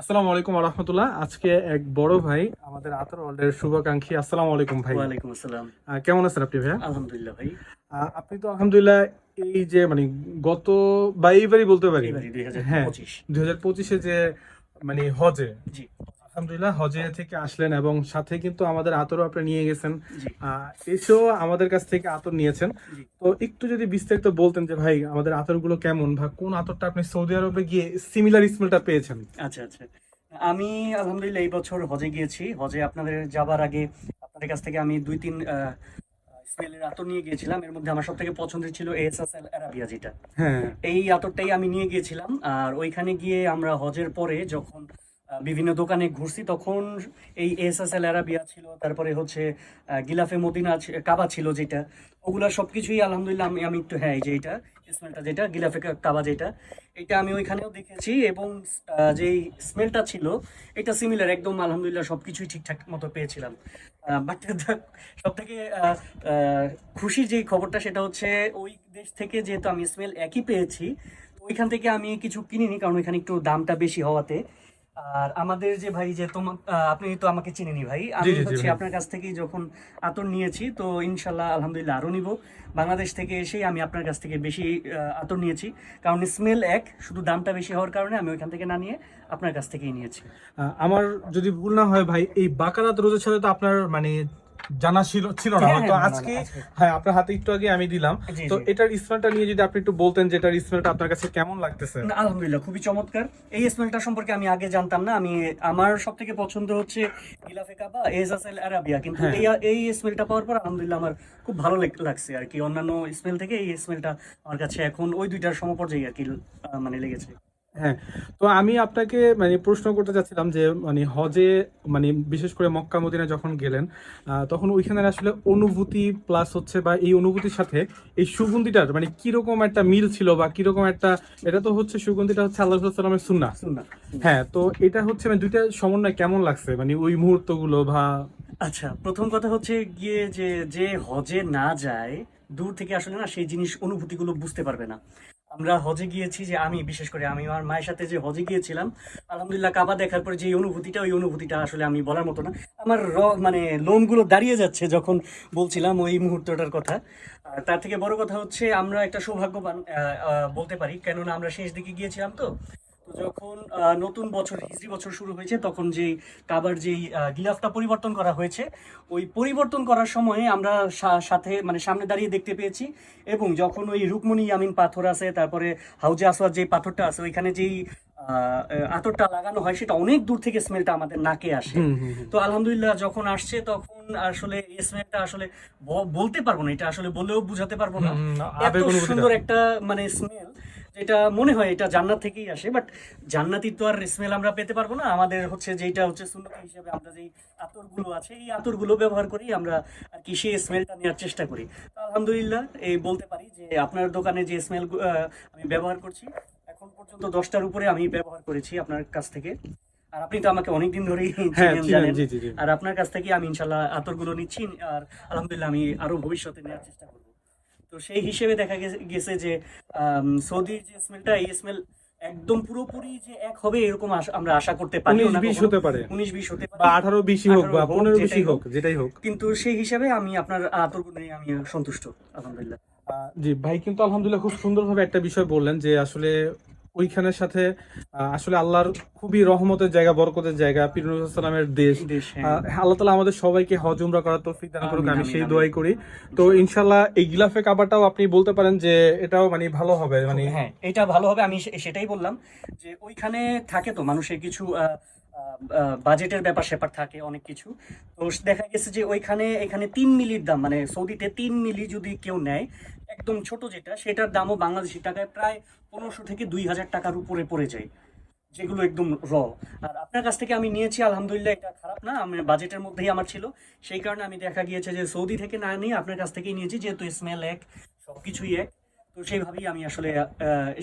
আসসালামু আলাইকুম রহমতুল্লাহ। আজকে এক বড় ভাই আমাদের আতর ওয়ার্ল্ডের শুভাকাঙ্ক্ষী। আসসালামু আলাইকুম ভাই। ওয়ালাইকুম আসসালাম। কেমন আছেন আপনি ভাইয়া? আলহামদুলিল্লাহ ভাই। আপনি তো আলহামদুলিল্লাহ এই যে মানে গত বা এইবারই বলতে পারি। হ্যাঁ। দুই হাজার পঁচিশে যে মানে হজে জি। আলহামদুলিল্লাহ হজে থেকে আসলেন এবং সাথে কিন্তু আমাদের আতরও আপনি নিয়ে গেছেন। এসেও আমাদের কাছ থেকে আতর নিয়েছেন। তো একটু যদি বিস্তারিত বলতেন যে ভাই আমাদের আতরগুলো কেমন বা কোন আতরটা আপনি সৌদি আরবে গিয়ে সিমিলার স্মেলটা পেয়েছেন? আচ্ছা আচ্ছা। আমি আলহামদুলিল্লাহ এই বছর হজে গিয়েছি। হজে আপনাদের যাবার আগে আপনাদের কাছ থেকে আমি দুই তিন স্মেলের আতর নিয়ে গিয়েছিলাম। এর মধ্যে আমার সব থেকে পছন্দের ছিল এএসএস অ্যারাবিয়া যেটা। হ্যাঁ। এই আতরটাই আমি নিয়ে গিয়েছিলাম। আর ওইখানে গিয়ে আমরা হজের পরে যখন বিভিন্ন দোকানে ঘুরছি। তখন এই এসএসএল অ্যারাবিয়া ছিল, তারপরে হচ্ছে গিলাফে মদিনা কাবা ছিল যেটা। ওগুলা সবকিছুই আলহামদুলিল্লাহ আমি আমি একটু হ্যাঁ এই যে এটা, স্মেলটা যেটা, গিলাফে কাবা যেটা, এটা আমি ওইখানেও দেখেছি এবং যেই স্মেলটা ছিল, এটা সিমিলার একদম আলহামদুলিল্লাহ সব কিছুই ঠিকঠাক মতো পেয়েছিলাম। বাট সব থেকে খুশির যেই খবরটা সেটা হচ্ছে, ওই দেশ থেকে যেহেতু আমি স্মেল একই পেয়েছি ওইখান থেকে আমি কিছু কিনিনি, কারণ ওইখানে একটু দামটা বেশি হওয়াতে। আর আমাদের যে ভাই যে তোমার আপনি তো আমাকে চিনেনি ভাই। আমি হচ্ছে আপনার কাছ থেকেই যখন আতর নিয়েছি তো ইনশাল্লাহ আলহামদুলিল্লাহ আরও নিব। বাংলাদেশ থেকে এসেই আমি আপনার কাছ থেকে বেশি আতর নিয়েছি। কারণ স্মেল এক শুধু দামটা বেশি হওয়ার কারণে আমি ওইখান থেকে না নিয়ে আপনার কাছ থেকেই নিয়েছি। আমার যদি ভুল না হয় ভাই এই বাকারাত রোজের ছাড়া তো আপনার মানে জানা ছিল ছিল না। হ্যাঁ, হয়তো হ্যাঁ, আজকে। হ্যাঁ আপনার হাতে একটু আগে আমি দিলাম। তো এটার স্মেলটা নিয়ে যদি আপনি একটু বলতেন যে এটার স্মেলটা আপনার কাছে কেমন লাগতেছে? আলহামদুলিল্লাহ খুবই চমৎকার। এই স্মেলটা সম্পর্কে আমি আগে জানতাম না। আমি আমার সব থেকে পছন্দ হচ্ছে গিলাফে কাবা এজাসেল আরাবিয়া। কিন্তু হ্যাঁ। এই এই স্মেলটা পাওয়ার পর আলহামদুলিল্লাহ আমার খুব ভালো লাগছে আর কি। অন্যান্য স্মেল থেকে এই স্মেলটা আমার কাছে এখন ওই দুইটার সমপর্যায়ে আর কি মানে লেগেছে। হ্যাঁ তো আমি আপনাকে মানে প্রশ্ন করতে চাচ্ছিলাম যে মানে হজে মানে বিশেষ করে মক্কা মদিনা যখন গেলেন তখন ওইখানে আসলে অনুভূতি প্লাস হচ্ছে বা এই অনুভূতির সাথে এই সুগন্ধিটার মানে কীরকম একটা মিল ছিল বা কীরকম একটা এটা তো হচ্ছে সুগন্ধিটা হচ্ছে আল্লাহ সাল্লামের সুন্না হ্যাঁ তো এটা হচ্ছে মানে দুইটা সমন্বয় কেমন লাগছে? মানে ওই মুহূর্তগুলো বা আচ্ছা প্রথম কথা হচ্ছে গিয়ে যে যে হজে না যায় দূর থেকে আসলে না সেই জিনিস অনুভূতিগুলো বুঝতে পারবে না। আমরা হজে গিয়েছি যে আমি, বিশেষ করে আমি আমার মায়ের সাথে যে হজে গিয়েছিলাম, আলহামদুলিল্লাহ কাবা দেখার পরে যে অনুভূতিটা, ওই অনুভূতিটা আসলে আমি বলার মতো না। আমার র মানে লোমগুলো দাঁড়িয়ে যাচ্ছে যখন বলছিলাম ওই মুহূর্তটার কথা। তার থেকে বড় কথা হচ্ছে, আমরা একটা সৌভাগ্যবান বলতে পারি। কেননা আমরা শেষ দিকে গিয়েছিলাম তো। যখন নতুন বছর হিজরি বছর শুরু হয়েছে তখন যেই কাবার যেই গিলাফটা পরিবর্তন করা হয়েছে ওই পরিবর্তন করার সময়ে আমরা সাথে মানে সামনে দাঁড়িয়ে দেখতে পেয়েছি এবং যখন ওই রুকমণি আমিন পাথর আছে তারপরে হাউজে আসওয়াদ যে পাথরটা আছে ওইখানে যেই আতরটা লাগানো হয় সেটা অনেক দূর থেকে স্মেলটা আমাদের নাকে আসে। তো আলহামদুলিল্লাহ যখন আসছে তখন আসলে এই স্মেলটা আসলে বলতে পারব না এটা আসলে বলেও বুঝাতে পারব না। এত সুন্দর একটা মানে স্মেল যেটা মনে হয় এটা জান্নাত থেকেই আসে বাট জান্নাতি তো আর স্মেল আমরা পেতে পারব না। আমাদের হচ্ছে যেটা হচ্ছে সুন্নত হিসেবে আমরা যেই আতরগুলো আছে এই আতরগুলো ব্যবহার করি আমরা আর কি সেই স্মেলটা নেওয়ার চেষ্টা করি। তো আলহামদুলিল্লাহ এই বলতে পারি যে আপনার দোকানে যে স্মেল আমি ব্যবহার করছি এখন পর্যন্ত দশটার উপরে আমি ব্যবহার করেছি আপনার কাছ থেকে। আর আপনি তো আমাকে অনেকদিন ধরেই হ্যাঁ জানেন। আর আপনার কাছ থেকে আমি ইনশাল্লাহ আতরগুলো নিচ্ছি আর আলহামদুলিল্লাহ আমি আরও ভবিষ্যতে নেওয়ার চেষ্টা করব। তো সেই হিসেবে দেখা গেছে- যে সৌদির যে স্মেলটা এই স্মেল একদম পুরোপুরি যে এক হবে এরকম আমরা আশা করতে পারি উনিশ বিশ হতে পারে। উনিশ বিশ হতে পারে। বা আঠারো বিশই হোক বা পনেরো বিশই যেটাই হোক যেটাই হোক। কিন্তু সেই হিসাবে আমি আপনার আতর্ক নিয়ে আমি সন্তুষ্ট আলহামদুলিল্লাহ। জি ভাই কিন্তু আলহামদুলিল্লাহ খুব সুন্দরভাবে একটা বিষয় বললেন যে আসলে ওইখানের সাথে আসলে আল্লাহর খুবই রহমতের জায়গা বরকতের জায়গা পিরুসালামের দেশ। দেশ হ্যাঁ। আল্লাহ তালা আমাদের সবাইকে হজ উমরা করার তৌফিক দান করুক আমি সেই দোয়াই করি। তো ইনশাল্লাহ এই গিলাফে কাবাটাও আপনি বলতে পারেন যে এটাও মানে ভালো হবে মানে হ্যাঁ এটা ভালো হবে আমি সেটাই বললাম যে ওইখানে থাকে তো মানুষের কিছু আহ, আহ, আহ, বাজেটের ব্যাপার স্যাপার থাকে অনেক কিছু। তো দেখা গেছে যে ওইখানে এখানে তিন মিলির দাম মানে সৌদিতে তিন মিলি যদি কেউ নেয় একদম ছোট যেটা, সেটার দামও বাংলাদেশি টাকায় প্রায় পনেরোশো থেকে দুই হাজার টাকার উপরে পড়ে যায়, যেগুলো একদম র। আর আপনার কাছ থেকে আমি নিয়েছি, আলহামদুলিল্লাহ, এটা খারাপ না, আমি বাজেটের মধ্যেই আমার ছিল। সেই কারণে আমি দেখা গিয়েছে যে সৌদি থেকে না নিয়ে আপনার কাছ থেকেই নিয়েছি, যেহেতু স্মেল এক সব কিছুই এক। তো সেইভাবেই আমি আসলে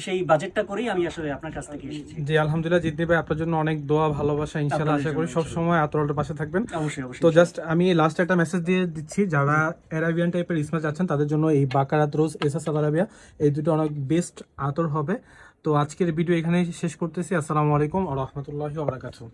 সেই বাজেটটা করেই আমি আসলে আপনার কাছ থেকে এসেছি। জি আলহামদুলিল্লাহ জিতনি ভাই আপনার জন্য অনেক দোয়া ভালোবাসা ইনশাল্লাহ আশা করি সব সময় আতরলের পাশে থাকবেন। অবশ্যই অবশ্যই। তো জাস্ট আমি লাস্ট একটা মেসেজ দিয়ে দিচ্ছি যারা অ্যারাবিয়ান টাইপের স্মেল চাচ্ছেন তাদের জন্য এই বাকারাত রোজ এসএস আরাবিয়া এই দুটো অনেক বেস্ট আতর হবে। তো আজকের ভিডিও এখানেই শেষ করতেছি। আসসালামু আলাইকুম রহমতুল্লাহি আবরাকাতু